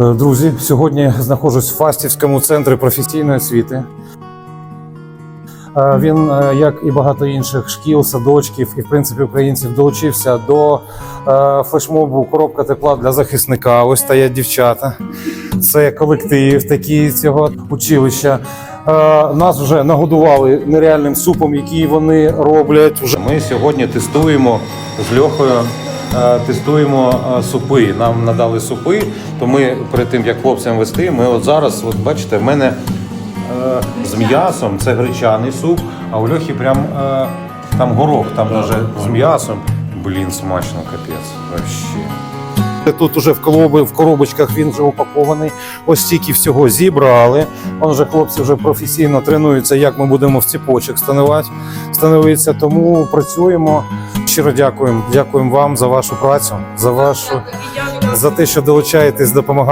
Е, Друзі, сьогодні знаходжусь в Фастівському центрі професійної освіти. Е, Він, е, як і багато інших шкіл, садочків і, в принципі, українців, долучився до флешмобу Коробка тепла для захисника. Ось стоять дівчата. Це колектив такий цього училища. Нас вже нагодували нереальним супом, який вони роблять. Ми сьогодні тестуємо з Льохою. Е, Тестуємо е, супи. Нам надали супи, то ми перед тим як хлопцям вести, ми от зараз, от бачите, в мене е, з м'ясом це гречаний суп, а у Льохи прям е, там горох, там даже з м'ясом. Блін, смачно, капець. Вообще. Тут уже в колоби, в коробочках він вже упакований. Ось стільки всього зібрали. Он вже хлопці вже професійно тренуються, як ми будемо в ціпочок становити. становитися. Тому працюємо. Щиро дякуємо. Дякуємо вам за вашу працю, за вашу за те, що долучаєтесь, допомагаєте.